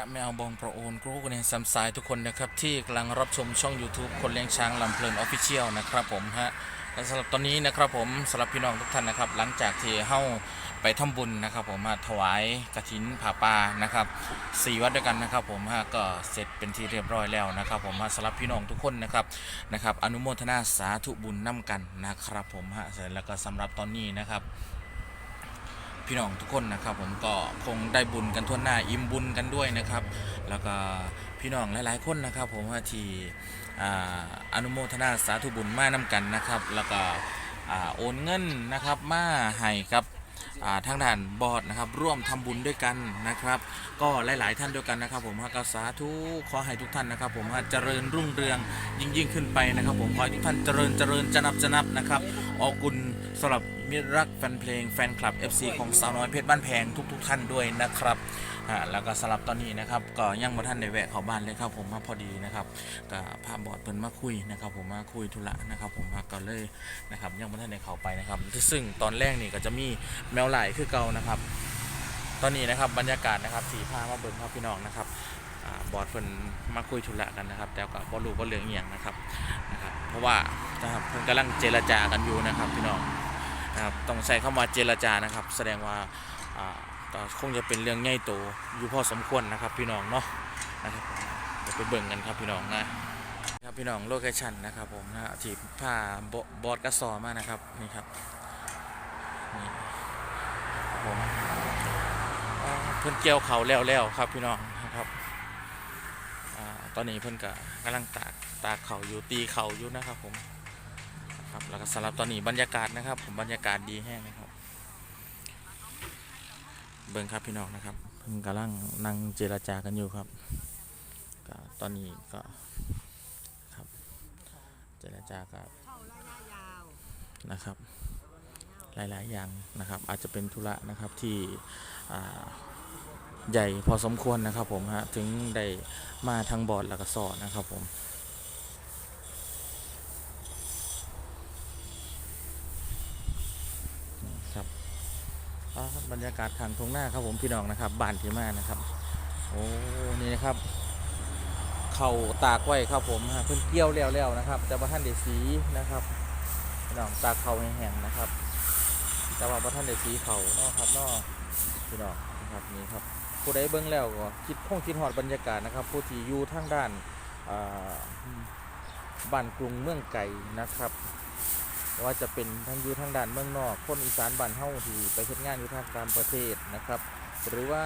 าวบองประโอนกรูกันในซัมไซทุกคนนะครับ ที่กำลังรับชมช่อง YouTube คนเลี้ยงช้างลำเพลินออฟฟิเชียลนะครับผมฮะและสำหรับตอนนี้นะครับผมสำหรับพี่น้องทุกท่านนะครับ หลังจากที่เฮ้าไปทำบุญนะครับ ผมฮะถวายกระถินผ่าปานะครับสี่วัดด้วยกันนะครับ ผมฮะก็เสร็จเป็นที่เรียบร้อยแล้วนะครับ ผมฮะสำหรับพี่น้องทุกคนนะครับนะครับ อนุโมทนาสาธุบุญนํกันนะครับ ผมฮะเสร็จแล้วก็สำหรับตอนนี้นะครับ พี่น้องทุกคนนะครับ ผมก็คงได้บุญกันทั่วหน้าอิ่มบุญกันด้วยนะครับ แล้วก็พี่น้องหลายๆคนนะครับ ผมว่าที่อ่อนุโมทนาสาธุบุญมานํกันนะครับ แล้วก็โอนเงินนะครับมาให้กับทางด้านบอร์ดนะครับ ร่วมทำบุญด้วยกันนะครับ ก็หลาย ๆ ท่านด้วยกันนะครับ ผมก็สาธุขอให้ทุกท่านนะครับ ผมเจริญรุ่งเรืองยิ่งยิ่งขึ้นไปนะครับ ผมขอให้ทุกท่านเจริญเจริญจะนับจะนับนะครับ ออกกุลสำหรับมิตรรักแฟนเพลงแฟนคลับ FC ของสาวน้อยเพชรบ้านแพงทุก ๆ ท่านด้วยนะครับอ่าแล้วก็สำหรับตอนนี้นะครับก็ยังบ่ท่านได้แวะเข้าบ้านเลยครับผมมาพอดีนะครับก็พาบอดเพิ่นมาคุยนะครับ ผมมาคุยธุระนะครับ ผมมาก็เลยนะครับยังบ่ท่านได้เข้าไปนะครับ ซึ่งตอนแรกนี่ก็จะมีแมวไหลคือเก่านะครับ ตอนนี้นะครับบรรยากาศนะครับสีผ้ามาเบิ่งครับพี่น้องนะครับ บอร์ดเพิ่นมาคุยธุระกันนะครับ แต่ก็บ่รู้ว่าเรื่องอียงนะครับนะครับ เพราะว่านะครับเพิ่นกำลังเจรจากันอยู่นะครับพี่น้องนะครับต้องใช้คำว่าเจรจานะครับ แสดงว่าก็คงจะเป็นเรื่องใหญ่โตอยู่พอสมควรนะครับ พี่น้องเนาะนะครับเดี๋ยวไปเบิ่งกันครับพี่น้องนะครับพี่น้องโลเคชั่นนะครับผมนะที่ผ้าบอร์ดกระสอมานะครับนี่ครับนี่ผมเพิ่นเกี่ยวเขาแล้วแล้วครับพี่น้อง ตอนนี้เพิ่นก็กำลังตากตากเข่าอยู่ตีเข่าอยู่นะครับผมครับแล้วก็สำหรับตอนนี้บรรยากาศนะครับ ผมบรรยากาศดีแห้งนะครับ เบิ่งครับพี่น้องนะครับ เพิ่นกำลังนั่งเจรจากันอยู่ครับก็ตอนนี้ก็ครับเจรจากับนะครับ หลาย ๆ อย่างนะครับ อาจจะเป็นธุระนะครับที่อ่า ใหญ่พอสมควรนะครับผมฮะถึงได้มาทางบอร์ดแล้วก็สอนนะครับผมครับอ่าบรรยากาศทางทงหน้าครับผมพี่น้องนะครับบ้านที่มานะครับโอ้นี่นะครับเข่าตากไว้ครับผมฮะเพิ่นเกี่ยวแล้วๆนะครับ แต่ว่าท่านได้สีนะครับพี่น้องตาเข่าแห้งๆนะครับแต่ว่าท่านได้สีเข่าเนาะครับเนาะพี่น้องนะครับนี่ครับ ผู้ใดเบิ่งแล้วก็คิดคงคิดฮอดบรรยากาศนะครับ ผู้ที่อยู่ทางด้านบ้านกรุงเมืองไก่นะครับ ว่าจะเป็นทั้งอยู่ทางด้านเมืองนอก คนอีสานบ้านเฮาที่ไปเฮ็ดงานอยู่ทางต่างประเทศนะครับ หรือว่า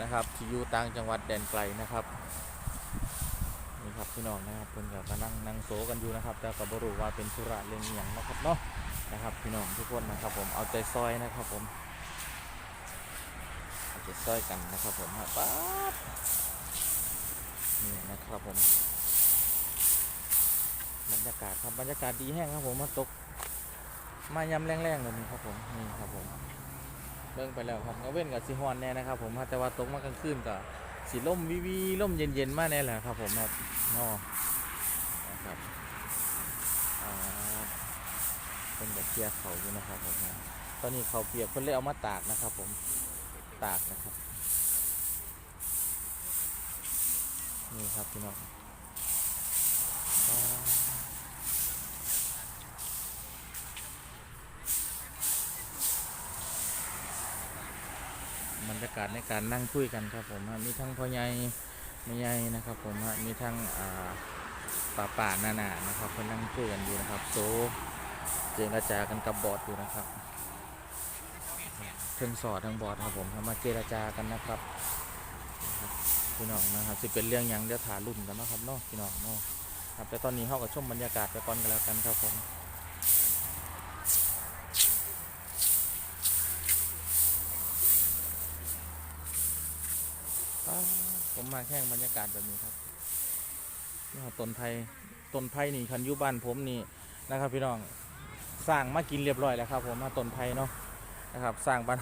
นะครับที่อยู่ต่างจังหวัดแดนไกลนะครับนี่ครับพี่น้องนะครับเพิ่นก็นั่งนั่งโซกันอยู่นะครับ แต่ก็บ่รู้ว่าเป็นธุระเรื่องอย่างนะครับเนาะนะครับ พี่น้องทุกคนนะครับผมเอาใจซอยนะครับผม เอาใจซอยกันนะครับผมครับป๊บนี่นะครับผมบรรยากาศครับบรรยากาศดีแห้งครับผมมาตก มายำแรงๆเลยนี่ครับผมนี่ครับผมเบิ่งไปแล้วครับก็เว้นกับสีฮอนแน่นะครับผมแต่ว่าตกมากลางคืนก็สีล่มวิวีล่มเย็นๆมากแน่แหละครับผมครับนอนะครับเป็นแบบเคลียร์เขาอยู่นะครับผมตอนนี้เขาเปียกเพิ่นเลยเอามาตากนะครับผม ตากนะครับ นี่ครับพี่น้องบรรยากาศในการนั่งคุยกันครับผมมีทั้งพ่อใหญ่แม่ใหญ่นะครับ ผมมีทั้งป่าป่าหนาหนาๆนะครับเพิ่นนั่งคุยกันอยู่นะครับ โซเจรจากันกับบอดอยู่นะครับ เพิ่งสอดทั้งบอดครับผมทำมาเจรจากันนะครับพี่น้องนะครับสิเป็นเรื่องยังเดี๋ยวถารุ่นกันนะครับเนาะพี่น้องเนาะครับแต่ตอนนี้เข้ากับชมบรรยากาศไปก่อนกันแล้วกันครับผมผมมาแข่งบรรยากาศแบบนี้ครับนี่ครับต้นไผ่ต้นไผ่นี่คันยุบ้านผมนี่นะครับ พี่น้องสร้างมากินเรียบร้อยแล้วครับ ผมมาต้นไผ่เนาะ นะครับสร้างบ้าน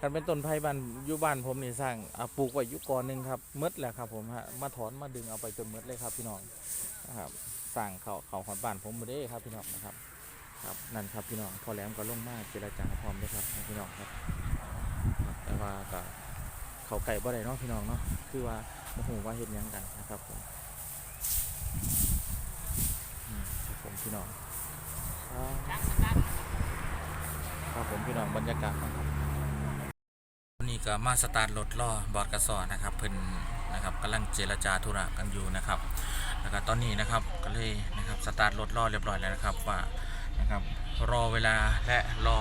คันเป็นต้นไผ่บ้านอยู่บ้านผมนี่สร้างอ่าปลูกไว้ยุก่อนหนึ่งครับหมดแหล้วครับผมฮะมาถอนมาดึงเอาไปจนหมดเลยครับพี่น้องนะครับสร้างเขาเขาหอดบ้านผมมดเลยครับพี่น้องนะครับครับนั่นครับพี่น้องพอแหลมก็ลงมาเจรจาพร้อมด้วยครับพี่น้องครับแต่ว่าก็เขาไก่บ่ได้เนาะพี่น้องเนาะคือว่าโอ้โหว่าเห็นยังกันนะครับผมอืมครับผมพี่น้อง ครับผมพี่น้องบรรยากาศครับวันนี้ก็มาสตาร์ทรถล่อบอดกระสอนะครับเพิ่นนะครับกำลังเจรจาธุระกันอยู่นะครับ แล้วก็ตอนนี้นะครับก็เลยนะครับสตาร์ทรถล่อเรียบร้อยแล้วนะครับว่านะครับรอเวลาและรอ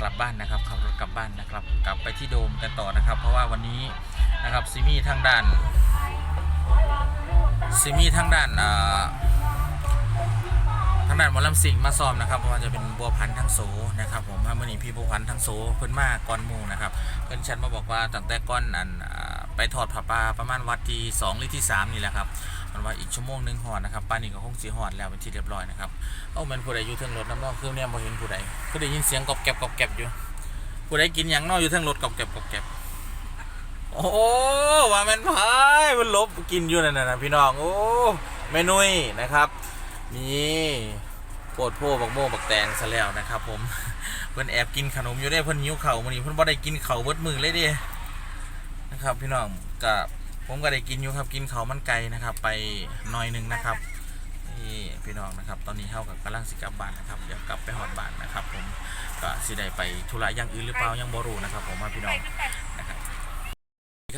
กลับบ้านนะครับขับรถกลับบ้านนะครับ กลับไปที่โดมกันต่อนะครับ เพราะว่าวันนี้นะครับซิมี่ทางด้านซิมี่ทางด้านอ่าางด้านหมอลำสิงมาซ้อมนะครับว่าจะเป็นบัวพันธ์ทั้งโสนะครับ ผมถ้ามื่อนี้พี่บัวพันธ์ทั้งโสเพิ่นมาก่อนมู่นะครับ เพิ่นชันมาบอกว่าตั้งแต่ก้อนอันอ่าไปถอดผ้าป่าประมาณวัดที่สองหรือที่สามนี่แหละครับมันว่าอีกชั่วโมงหนึ่งหอดนะครับป้านนี้ก็คงสีหอดแล้วเป็นที่เรียบร้อยนะครับเอ้ามันผู้ใดอยู่เทิงรถน้ำนอกคือเนี่ยบ่เห็นผู้ใดก็ได้ยินเสียงกรอบแกบกรอบแกบอยู่ ผู้ใดกินหยังนอกอยู่เทิงรถกรอบแกบกรอบแกบโอ้ว่าม่นพายมันลบกินอยู่นั่นน่ะนะพี่น้องโอ้แม่นุ้ยนะครับ นี่โปวดโพบักโม่บักแตงซะแล้วนะครับ ผมเพิ่อนแอบกินขนมอยู่ได้เพิ่อนหิวเข่ามื้อนี้เพิ่อนบ่ได้กินเข่าวเบิดมือเลยเด้นะครับ พี่น้องก็ผมก็ได้กินอยู่ครับกินเข้ามันไก่นะครับ ไปหน่อยหนึงนะครับนี่พี่น้องนะครับ ตอนนี้เท่ากับกำลังสิกับบ้านนะครับเดี๋ยวกลับไปหอดบ้านนะครับ ผมก็สิได้ไปธุระอย่างอื่นหรือเปล่ายังบ่รู้นะครับ ผมว่าพี่น้อง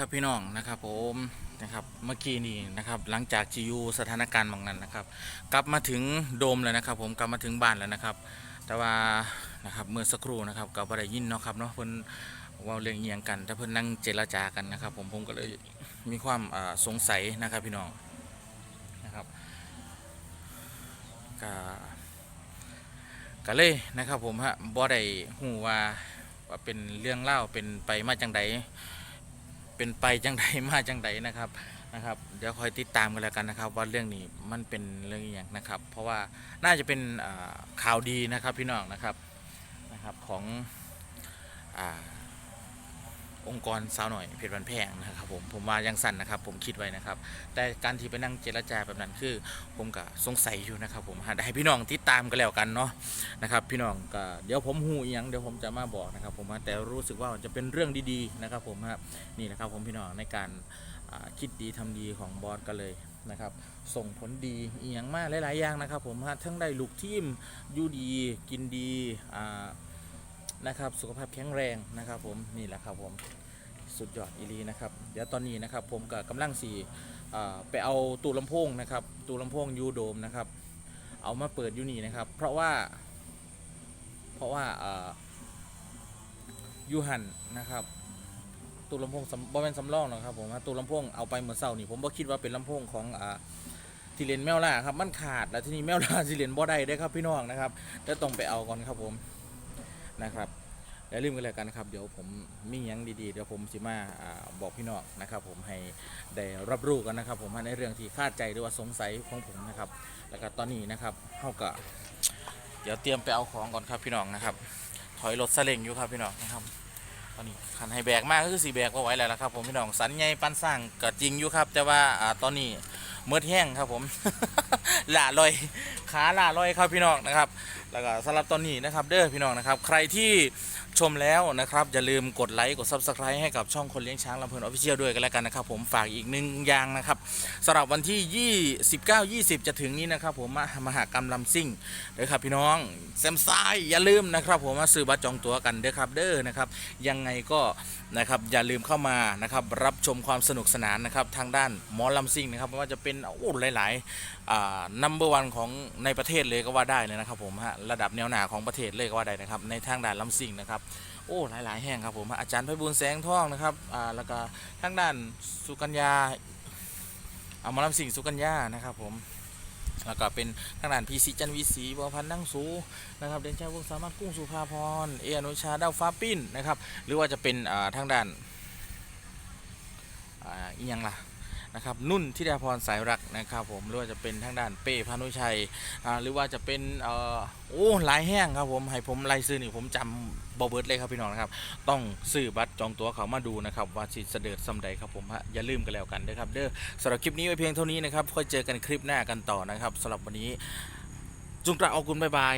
ครับพี่น้องนะครับผมนะครับเมื่อกี้นี่นะครับหลังจากจียูสถานการณ์บางนั้นนะครับ กลับมาถึงโดมแล้วนะครับ ผมกลับมาถึงบ้านแล้วนะครับ แต่ว่านะครับเมื่อสักครู่นะครับก็บ่ได้ยินเนาะครับเนาะเพิ่นว่าเรื่องเอียงกันแต่เพิ่นนั่งเจรจากันนะครับ ผมผมก็เลยมีความสงสัยนะครับพี่น้องนะครับก็ก็เลยนะครับผมฮะบ่ได้หูว่าว่าเป็นเรื่องเล่าเป็นไปมาจังใด เป็นไปจังใดมาจังใดนะครับนะครับ เดี๋ยวคอยติดตามกันแล้วกันนะครับ ว่าเรื่องนี้มันเป็นเรื่องอย่างนะครับ เพราะว่าน่าจะเป็นข่าวดีนะครับพี่น้องนะครับนะครับของอ่า องค์กรสาวหน่อยเพชรบันแพงนะครับผมผมว่ายังสั่นนะครับ ผมคิดไว้นะครับ แต่การที่ไปนั่งเจรจาแบบนั้นคือ ผมก็สงสัยอยู่นะครับ ผมให้พี่น้องติดตามกันแล้วกันเนาะนะครับ พี่น้องก็เดี๋ยวผมหูอีหยังเดี๋ยวผมจะมาบอกนะครับ ผมแต่รู้สึกว่าจะเป็นเรื่องดีๆนะครับ ผมครับนี่นะครับ ผมพี่น้องในการคิดดีทำดีของบอสกันเลยนะครับส่งผลดีอียงมากหลาย ๆ อย่างนะครับ ผมฮะทั้งได้ลูกทีมอยู่ดี กินดีอ่า นะครับ สุขภาพแข็งแรงนะครับ ผมนี่แหละครับผมสุดยอดอีลีนะครับเดี๋ยวตอนนี้นะครับ ผมกับกำลังสี่ไปเอาตู้ลำโพงนะครับตู้ลำโพงยูโดมนะครับ เอามาเปิดยูนี่นะครับ เพราะว่า เพราะว่ายูหันนะครับตู้ลำโพงบ่เป็นสำรองหรอกครับผมตู้ลำโพงเอาไปเมื่อเช้านี่ผมบ่คิดว่าเป็นลำโพงของอ่าทีเลนแมวล่าครับมันขาดแล้วที่นี่แมวล่าสิเลนบ่ได้ได้ครับพี่น้องนะครับเดี๋ยวต้องไปเอาก่อนครับผม นะครับอย่าลืมกันแล้วกันนะครับเดี๋ยวผมมีหยังดีๆเดี๋ยวผมสิมาอ่าบอกพี่น้องนะครับ ผมให้ได้รับรู้กันนะครับ ผมในเรื่องที่คาดใจหรือว่าสงสัยของผมนะครับ แล้วก็ตอนนี้นะครับเขาก็เดี๋ยวเตรียมไปเอาของก่อนครับพี่น้องนะครับ ถอยรถซาเล้งอยู่ครับพี่น้องนะครับ ตอนนี้คันให้แบกมากก็คือสีแบกก็ไหว้แล้วละครับ ผมพี่น้องสันใหญ่ปันสร้างก็จริงอยู่ครับ แต่ว่าอ่าตอนนี้เมื่อแห้งครับผมหล่าลอยขาหล่าลอยครับพี่น้องนะครับแล้วก็สำหรับตอนนี้นะครับเด้อพี่น้องนะครับ ใครที่ชมแล้วนะครับ อย่าลืมกดไลค์กด Subscribe ให้กับช่องคนเลี้ยงช้างลำเพลินออฟฟิเชียลด้วยกันแล้วกันนะครับ ผมฝากอีกหนึ่งอย่างนะครับสำหรับวันที่ 29 20 จะถึงนี้นะครับ ผมมามหากรรมลำซิ่งเด้อครับพี่น้องแซมซายอย่าลืมนะครับผมมาซื้อบัตรจองตั๋วกันเด้อครับเด้อนะครับยังไงก็นะครับอย่าลืมเข้ามานะครับรับชมความสนุกสนานนะครับทางด้านหมอลำซิ่งนะครับไม่ว่าจะเป็นโอ้หลายๆอ่านัมเบอร์วันของในประเทศเลยก็ว่าได้เลยนะครับผมฮะระดับแนวหนาของประเทศเลยก็ว่าได้นะครับ ในทางด้านลำซิ่งนะครับ โอ้หลายๆ แห่งครับผมอาจารย์ไพบูลแสงทองนะครับอ่าแล้วก็ทางด้านสุกัญญาเอามาลำสิ่งสุกัญญานะครับผมแล้วก็เป็นทางด้านพีซีจันวีสีบัวพันธ์นั่งสูนะครับเดนชาวงศ์สามารถกุ้งสุภาพรเออนุชาดาวฟ้าปิ้นนะครับ หรือว่าจะเป็นอ่าทางด้านอ่าอียังล่ะ นะครับนุ่นทิดาพรสายรักนะครับผมหรือว่าจะเป็นทางด้านเป้พานุชัยหรือว่าจะเป็นโอ้หลายแห่งครับผมให้ผมไล่ซื้อนี่ผมจำบอเบิร์ดเลยครับพี่น้องนะครับต้องซื้อบัตรจองตั๋วเขามาดูนะครับว่าสิเสด็จสำใดครับผมฮะอย่าลืมกันแล้วกันนะครับเด้อสำหรับคลิปนี้ไว้เพียงเท่านี้นะครับค่อยเจอกันคลิปหน้ากันต่อนะครับสำหรับวันนี้จุงกระเอากุลบายบาย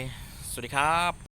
สวัสดีครับ